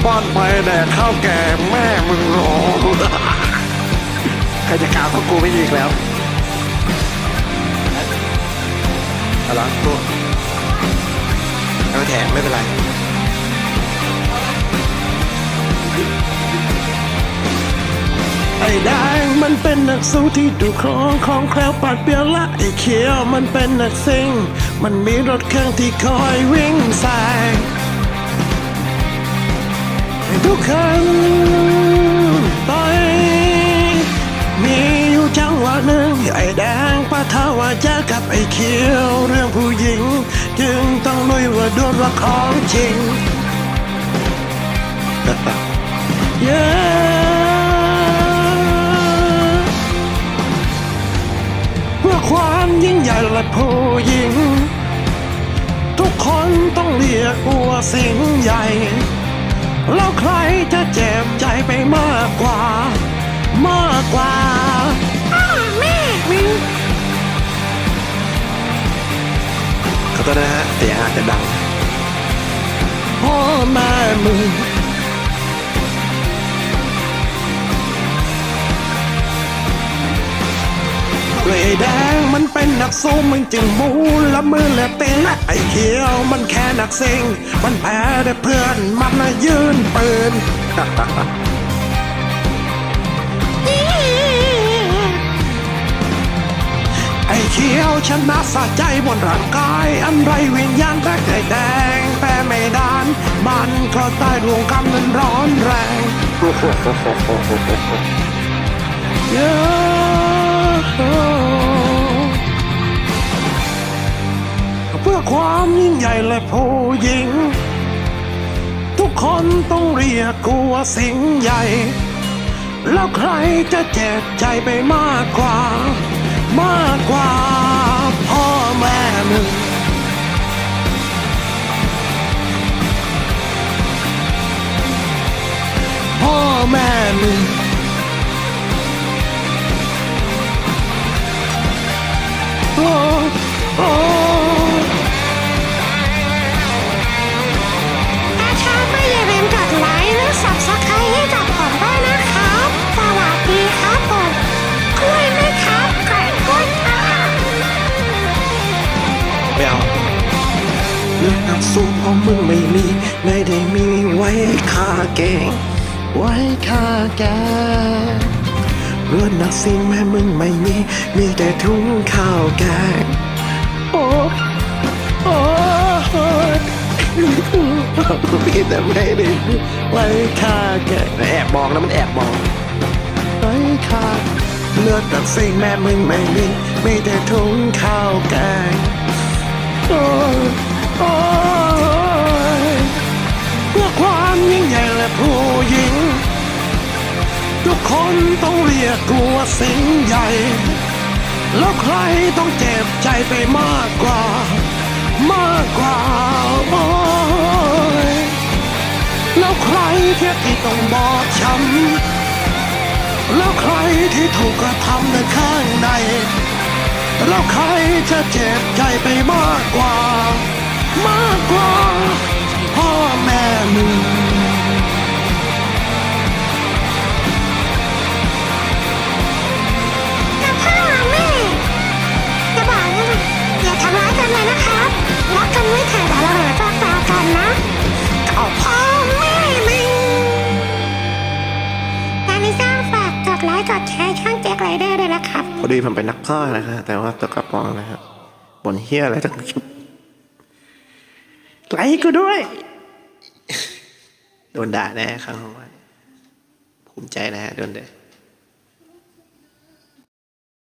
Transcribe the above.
ลับบ้านไปแดกข้าวแก่แม่มึงรอใครจะกล่าวพวกกูไม่อีกแล้วอะไรตัวเอาแถมไม่เป็นไรไอ้แดงมันเป็นนักสู้ที่ดูคลองของแคล้วปัดเปียวละไอ้เขียวมันเป็นนักซิง มันมีรถเครื่องที่คอยวิ่งแซง ทุกคันไป มีอยู่จังหวะหนึ่งไอ้แดงปะทะว่าจะกับไอ้เขียวเรื่องผู้หญิง จึงต้องลุยว่าดวลว่าของจริงเย้เพื่อความยิ่งใหญ่และผู้หญิง ทุกคนต้องเรียกว่าสิ่งใหญ่ แล้วใครจะเจ็บใจไปมากกว่า มากกว่าอ้าแม่มิงขอโทษนะฮะเสียงอาจจะดังพ่อแม่มึง ไอ้แดงมันเป็นนักสู้มึงจึงมูละมือและเตะและไอ้เขียวมันแค่นักซิงมันแพ้แต่เพื่อนมันนะยืนปืนไอ้เขียวชนะสะใจบนร่างกายอันไรวิญญาณแต่ไอ้แดงแพ้ไม่ดาน มันก็ใต้ดวงกำนั้นร้อนแรง อความยิ่งใหญ่และผู้หญิง ทุกคนต้องเรียกกูว่าสิงใหญ่ แล้วใครจะเจ็บใจไปมากกว่า มากกว่าพ่อแม่มึงพ่อแม่มึง รื่องนักสู้พราะมึงไม่มี ไม่ได้มีไว้ฆ่าเก่งไว้ฆ่าแกเรื่องนักสิ่งแม่มึงไม่มี มีแต่ถุงข้าวแกง โอ้โอ้พี่แต่ไม่ได้ไว้ฆ่าแกงแอบมองนะมันแอบมองไว้ฆ่าเลือดนักสิ่งแม่มึงไม่มี มีแต่ถุงข้าวแกง คนต้องเรียกกูว่าสิ่งใหญ่ แล้วใครต้องเจ็บใจไปมากกว่า มากกว่าโอ้ยแล้วใครที่ที่ต้องบอบช้ำแล้วใครที่ถูกกระทำในข้างใน แล้วใครจะเจ็บใจไปมากกว่า ไรเดอร์ด้วยนะครับ พอดีผมเป็นนักข้อนะฮะแต่ว่าตัวกระป๋องนะฮะบนเฮียอะไรทั้งชุบไหลกูด้วย โดนด่าแน่ครั้งของวันภูมิใจนะฮะโดนเด้